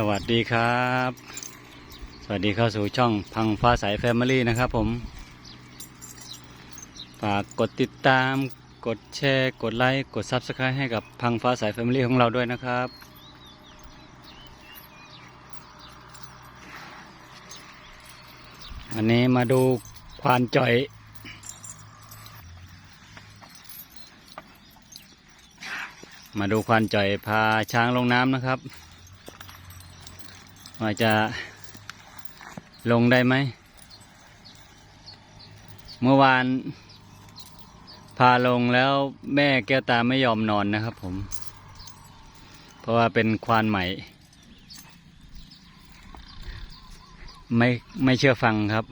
สวัสดีครับ สวัสดีเข้าสู่ช่องพังฟ้าใสแฟมิลี่นะครับผม ฝากกดติดตาม กดแชร์ กดไลค์ กด Subscribe ให้กับพังฟ้าใสแฟมิลี่ของเราด้วยนะครับ อันนี้มาดูควานจ่อย มาดูควานจ่อยพาช้างลงน้ำนะครับ ว่าจะลงได้ไหม เมื่อวาน พาลงแล้วแม่แก้วตาไม่ยอมนอนนะครับผม เพราะว่าเป็นควานใหม่ ไม่ไม่เชื่อฟังครับ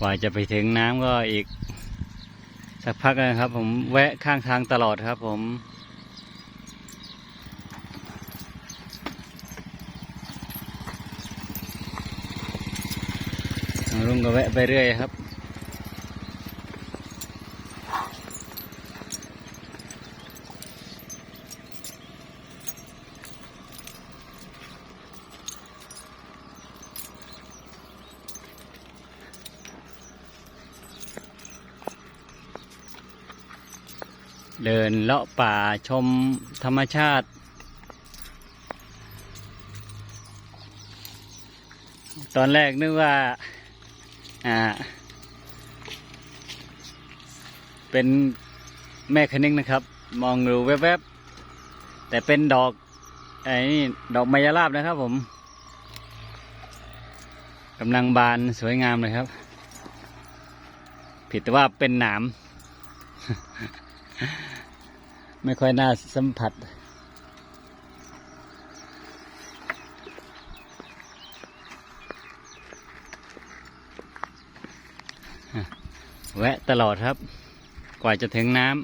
กว่าจะไปถึงน้ำก็อีก สักพักนะครับผมแวะข้างทางตลอดครับผม ก็แวะไปเรื่อยครับ เดินเลาะป่าชมธรรมชาติตอนแรกนึกว่า อ่า เป็นแม่คณิ้งนะครับ มองดูแวบๆ แต่เป็นดอกไอ้นี่ดอกไมยราบนะครับผมกำลังบานสวยงามเลยครับ ผิดแต่ว่าเป็นหนาม ไม่ค่อยน่าสัมผัส แวะตลอดครับ กว่าจะถึงน้ำ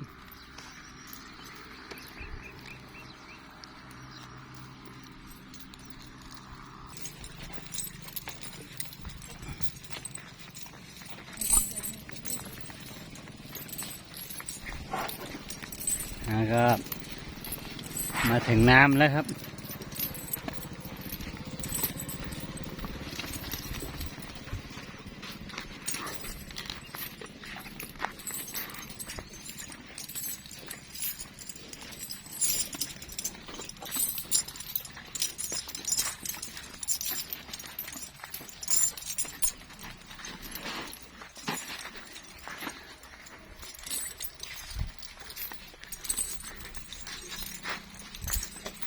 แล้วก็มาถึงน้ำแล้วครับ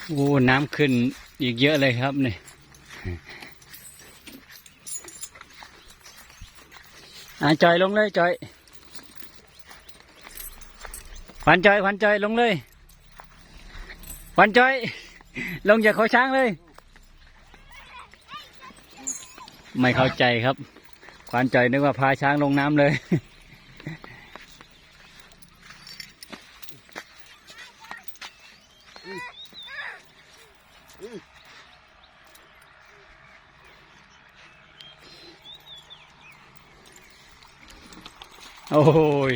โอ้น้ำขึ้นอีกเยอะเลยครับเนี่อ่าจอยลงเลยจอยขวัญจอยขวัญจอยลงเลยขวัญจอย ลงจากเขาช้างเลย ไม่เข้าใจครับขวัญจอยนึกว่าพาช้างลงน้ำเลย โอ้ย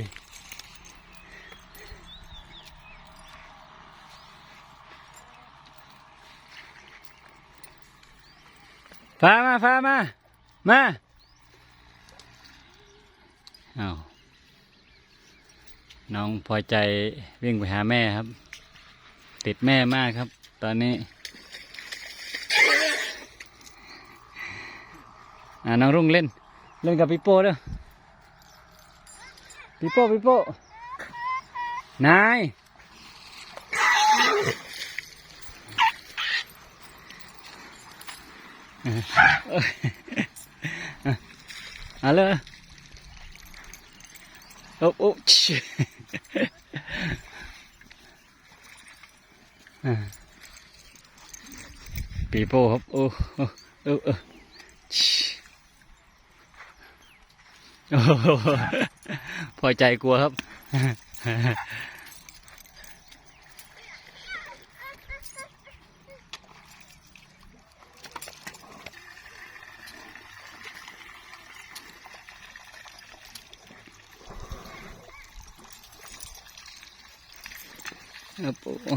พามาพามา มา เอาน้องพอใจวิ่งไปหาแม่ครับ ติดแม่มากครับ ตอนนี้ อ่าน้องรุ่งเล่น เล่นกับปิโป้เด้อปิโป้ปิโป้นายเอาเลยโอ้โอ้ชิปีโป้ครับโอ้โอ้โอ้โอ้ชิโอ้โห พอใจกลัวครับอ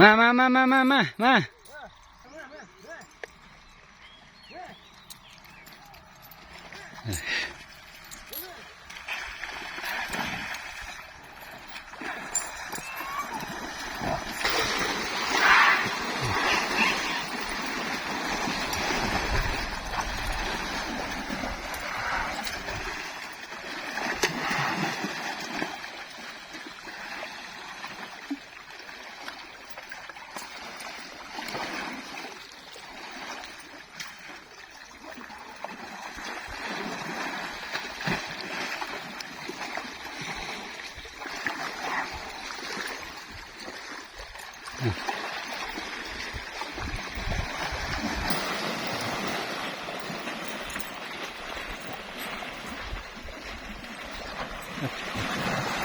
เออปุ๊มามามามามามามา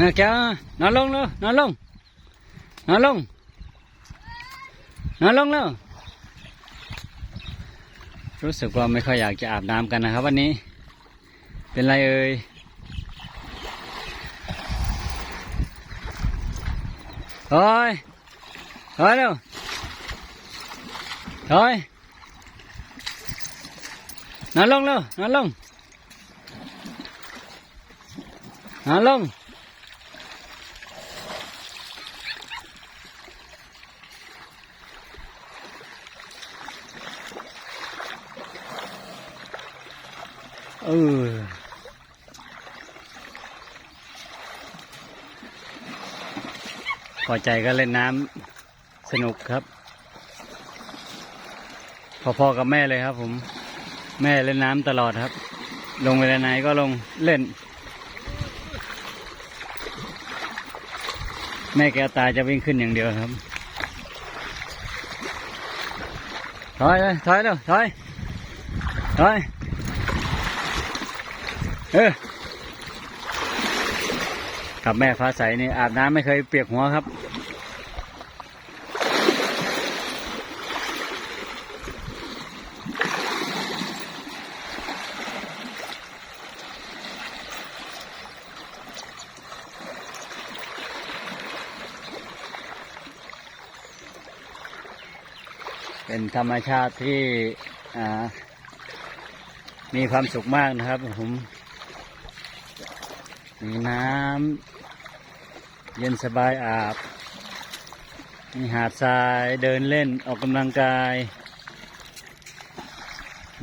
เออแกนอนลงเลยนอนลงนอนลงนอนลงแล้วรู้สึกว่าไม่ค่อยอยากจะอาบน้ำกันนะครับวันนี้ เป็นไรเอ่ยถอยถอยเร็วถอยนอนลงเร็วนอนลงนอนลงเออ อใจก็เล่นน้ำสนุกครับ พอๆกับแม่เลยครับ ผม แม่เล่นน้ำตลอดครับ ลงเวลาไหนก็ลงเล่น แม่แกตาจะวิ่งขึ้นอย่างเดียวครับถอยเลยถอยเร็วถอยถอยเออ กับแม่ฟ้าใสนี่อาบน้ำไม่เคยเปียกหัวครับ เป็นธรรมชาติที่มีความสุขมากนะครับผมมีน้ำ เย็นสบายอาบ มีหาดทรายเดินเล่นออกกำลังกาย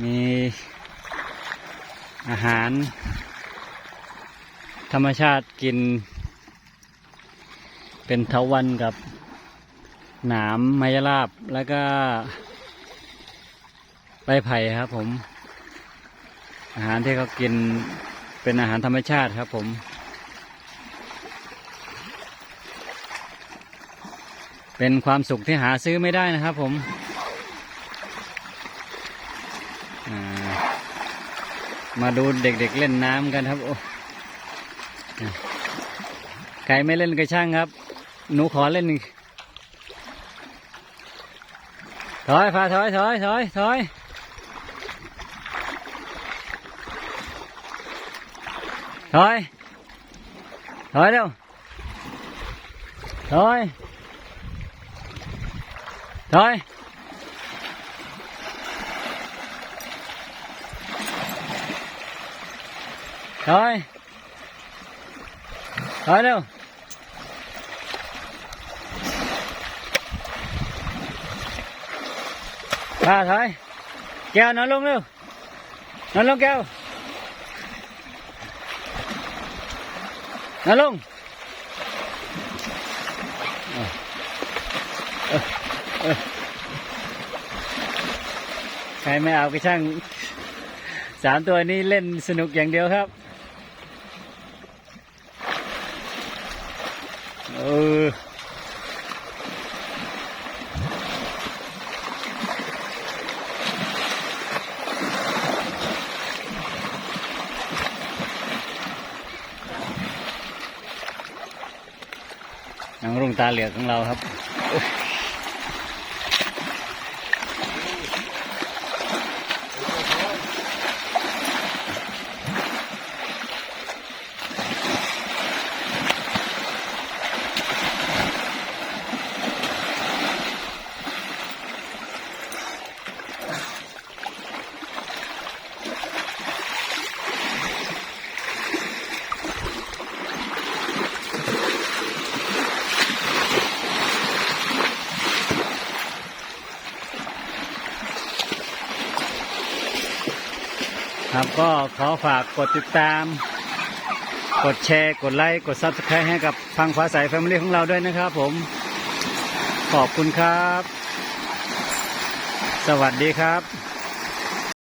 มีอาหาร ธรรมชาติกิน เป็นเทาวันกับหนามไมยราบแล้วก็ใบไผ่ครับผม อาหารที่เขากินเป็นอาหารธรรมชาติครับผม เป็นความสุขที่หาซื้อไม่ได้นะครับผมมาดูเด็กๆเล่นน้ำกันครับโอใครไม่เล่นก็ช่างครับ หนูขอเล่นหนึ่งถอยพาถอยถอยถอยถอยถอยถอยเร็วถอย rồi rồi rồi đâu. À thôi. Kêu nó luôn luôn nó luôn kêu. Nó luôn. À. ใครไม่เอาก็ช่างสามตัวนี้เล่นสนุกอย่างเดียวครับเออนางรุ่งตาเหลือกของเราครับ ครับก็ขอฝากกดติดตาม กดแชร์ กดไลค์ กดซับสไครต์ให้กับพังฟ้าใสแฟมิลี่ของเราด้วยนะครับผม ขอบคุณครับ สวัสดีครับ